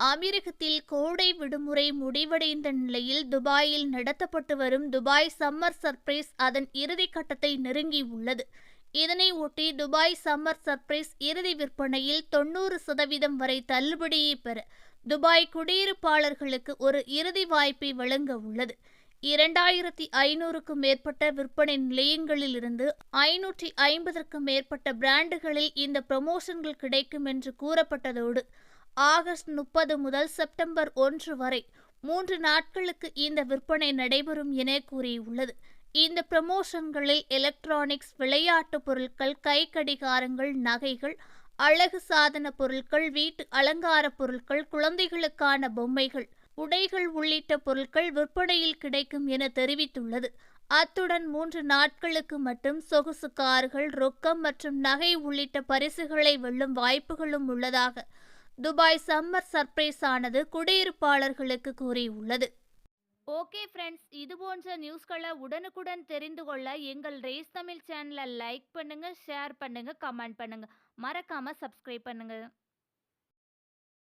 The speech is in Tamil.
அமீரகத்தில் கோடை விடுமுறை முடிவடைந்த நிலையில் துபாயில் நடத்தப்பட்டு வரும் துபாய் சம்மர் சர்ப்ரைஸ் அதன் இறுதி கட்டத்தை நெருங்கியுள்ளது இதனை ஒட்டி துபாய் சம்மர் சர்ப்ரைஸ் இறுதி விற்பனையில் தொண்ணூறு சதவீதம் வரை தள்ளுபடியை பெற துபாய் குடியிருப்பாளர்களுக்கு ஒரு இறுதி வாய்ப்பை வழங்க உள்ளது. இரண்டாயிரத்தி ஐநூறுக்கும் மேற்பட்ட விற்பனை நிலையங்களிலிருந்து ஐநூற்றி ஐம்பதற்கும் மேற்பட்ட பிராண்டுகளில் இந்த ப்ரமோஷன்கள் கிடைக்கும் என்று கூறப்பட்டதோடு ஆகஸ்ட் முப்பது முதல் செப்டம்பர் ஒன்று வரை மூன்று நாட்களுக்கு இந்த விற்பனை நடைபெறும் என கூறியுள்ளது. இந்த ப்ரமோஷன்களில் எலக்ட்ரானிக்ஸ் விளையாட்டு பொருட்கள் கை கடிகாரங்கள் நகைகள் அழகு சாதன பொருட்கள் வீட்டு அலங்கார பொருட்கள் குழந்தைகளுக்கான பொம்மைகள் உடைகள் உள்ளிட்ட பொருட்கள் விற்பனையில் கிடைக்கும் என தெரிவித்துள்ளது. அத்துடன் மூன்று நாட்களுக்கு மட்டும் சொகுசு கார்கள் ரொக்கம் மற்றும் நகை உள்ளிட்ட பரிசுகளை வெல்லும் வாய்ப்புகளும் உள்ளதாக துபாய் சம்மர் சர்ப்ரைஸ் ஆனது குடியிருப்பாளர்களுக்கு கூறியுள்ளது. ஓகே ஃப்ரெண்ட்ஸ் இது போன்ற நியூஸ்களை உடனுக்குடன் தெரிந்து கொள்ள எங்கள் ரேஸ் தமிழ் சேனலை லைக் பண்ணுங்கள் ஷேர் பண்ணுங்கள் கமெண்ட் பண்ணுங்கள் மறக்காமல் சப்ஸ்கிரைப் பண்ணுங்கள்